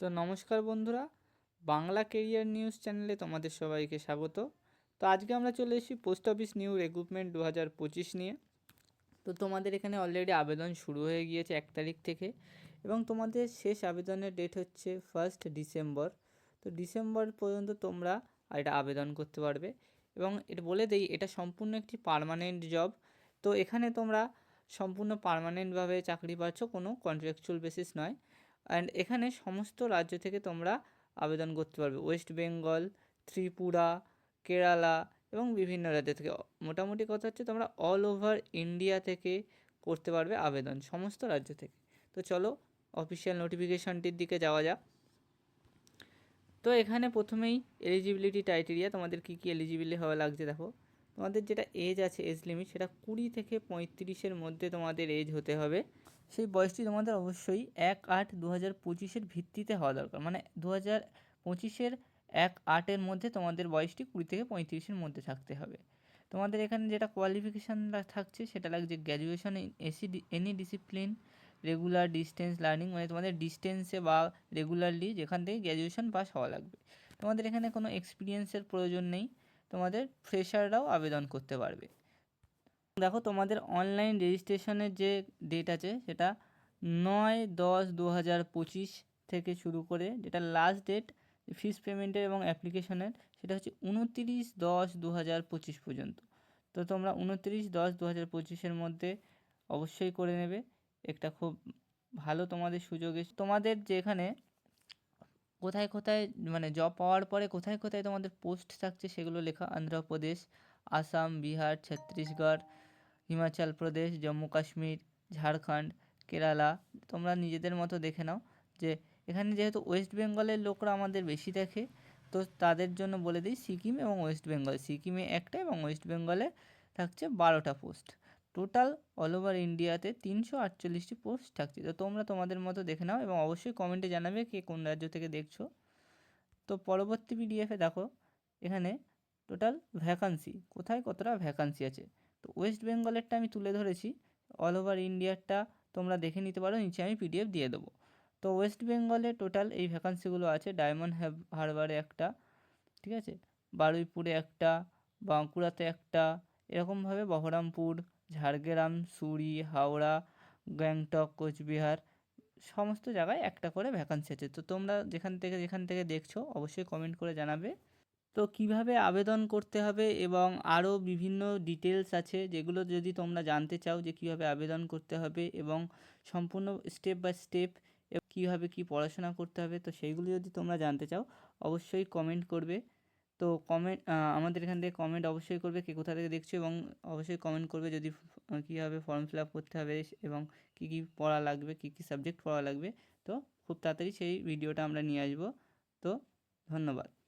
তো নমস্কার বন্ধুরা, বাংলা কেরিয়ার নিউজ চ্যানেলে তোমাদের সবাইকে স্বাগত। তো আজকে আমরা চলে এসেছি পোস্ট অফিস নিউ রিক্রুটমেন্ট দু হাজার পঁচিশ নিয়ে। তো তোমাদের এখানে অলরেডি আবেদন শুরু হয়ে গিয়েছে এক তারিখ থেকে এবং তোমাদের শেষ আবেদনের ডেট হচ্ছে ফার্স্ট ডিসেম্বর তো ডিসেম্বর পর্যন্ত তোমরা এটা আবেদন করতে পারবে এবং এটা বলে দেই, এটা সম্পূর্ণ একটি পার্মানেন্ট জব তো এখানে তোমরা সম্পূর্ণ পার্মানেন্টভাবে চাকরি পাচ্ছ, কোনো কন্ট্রাকচুয়াল বেসিস নয়। অ্যান্ড এখানে সমস্ত রাজ্য থেকে তোমরা আবেদন করতে পারবে। ওয়েস্ট বেঙ্গল ত্রিপুরা, কেরালা এবং বিভিন্ন রাজ্য থেকে। মোটামুটি কথা হচ্ছে তোমরা অল ওভার ইন্ডিয়া থেকে করতে পারবে আবেদন, সমস্ত রাজ্য থেকে। তো চলো অফিসিয়াল নোটিফিকেশনটির দিকে যাওয়া যাক। তো এখানে প্রথমেই এলিজিবিলিটি ক্রাইটেরিয়া তোমাদের কী কী এলিজিবিলি হওয়া লাগছে দেখো। তোমাদের যেটা এজ আছে এজ লিমিট সেটা কুড়ি থেকে পঁয়ত্রিশের মধ্যে তোমাদের এজ হতে হবে। সেই বয়সটি তোমাদের অবশ্যই এক আট দু হাজার পঁচিশের ভিত্তিতে হওয়া দরকার। মানে দু হাজার পঁচিশের এক আটের মধ্যে তোমাদের বয়সটি কুড়ি থেকে পঁয়ত্রিশের মধ্যে থাকতে হবে। তোমাদের এখানে যেটা কোয়ালিফিকেশান থাকছে সেটা লাগছে graduation in AC any discipline regular distance learning মানে তোমাদের ডিস্টেন্সে বা রেগুলারলি যেখান থেকে গ্র্যাজুয়েশন পাস হওয়া লাগবে। তোমাদের এখানে কোনো এক্সপিরিয়েন্সের প্রয়োজন নেই, তোমাদের ফ্রেশাররাও আবেদন করতে পারবে। দেখো তোমাদের অনলাইন রেজিস্ট্রেশনের যে ডেট আছে, সেটা নয় দশ দু হাজার পঁচিশ থেকে শুরু করে যেটা লাস্ট ডেট ফিস পেমেন্টের এবং অ্যাপ্লিকেশনের সেটা হচ্ছে উনতিরিশ দশ দু হাজার পঁচিশ পর্যন্ত। তো তোমরা উনতিরিশ দশ দু হাজার পঁচিশের মধ্যে অবশ্যই করে নেবে। একটা খুব ভালো তোমাদের সুযোগ তোমাদের যেখানে কোথায় কোথায় মানে জব পাওয়ার পরে কোথায় কোথায় তোমাদের পোস্ট থাকছে সেগুলো লেখা অন্ধ্রপ্রদেশ আসাম, বিহার, ছত্তিশগড় হিমাচল প্রদেশ, জম্মু কাশ্মীর, ঝাড়খণ্ড, কেরালা। তোমরা নিজেদের মতো দেখে নাও যে এখানে যেহেতু ওয়েস্ট বেঙ্গলের লোকরা আমাদের বেশি দেখে, তো তাদের জন্য বলে দিই সিকিম এবং ওয়েস্ট বেঙ্গল। সিকিমে একটা এবং ওয়েস্ট বেঙ্গলে থাকছে বারোটা পোস্ট। টোটাল অল ওভার ইন্ডিয়াতে তিনশো আটচল্লিশটি পোস্ট থাকছে। তো তোমরা তোমাদের মতো দেখে নাও এবং অবশ্যই কমেন্টে জানাবে কে কোন রাজ্য থেকে দেখছ। তো পরবর্তী পিডিএফে দেখো, এখানে টোটাল ভ্যাকান্সি, কোথায় কতটা ভ্যাকান্সি আছে? তো ওয়েস্ট বেঙ্গলেরটা আমি তুলে ধরেছি। অল ওভার ইন্ডিয়ারটা তোমরা দেখে নিতে পারো, নিচে আমি পিডিএফ দিয়ে দেবো। তো ওয়েস্ট বেঙ্গলে টোটাল এই ভ্যাকান্সিগুলো আছে ডায়মন্ড হারবারে একটা, ঠিক আছে? বারুইপুরে একটা বাঁকুড়াতে একটা, এরকমভাবে বহরমপুর ঝাড়গ্রাম সুরি হাওড়া গ্যাংটক কোচবিহার সমস্ত জায়গায় একটা করে ভ্যাকান্সি আছে। তো তোমরা যেখান থেকে যেখান থেকে দেখছ, অবশ্যই কমেন্ট করে জানাবে। তো কীভাবে আবেদন করতে হবে এবং আরও বিভিন্ন ডিটেলস আছে যেগুলো যদি তোমরা জানতে চাও যে কীভাবে আবেদন করতে হবে এবং সম্পূর্ণ স্টেপ বাই স্টেপ কীভাবে কী পড়াশোনা করতে হবে, তো সেইগুলো যদি তোমরা জানতে চাও অবশ্যই কমেন্ট করবে। তো কমেন্ট আমাদের এখান থেকে কমেন্ট অবশ্যই করবে কে কোথা থেকে দেখছ এবং অবশ্যই কমেন্ট করবে যদি কীভাবে ফর্ম ফিল আপ করতে হবে এবং কী কী পড়া লাগবে, কী কী সাবজেক্ট পড়া লাগবে। তো খুব তাড়াতাড়ি সেই ভিডিওটা আমরা নিয়ে আসব। তো ধন্যবাদ।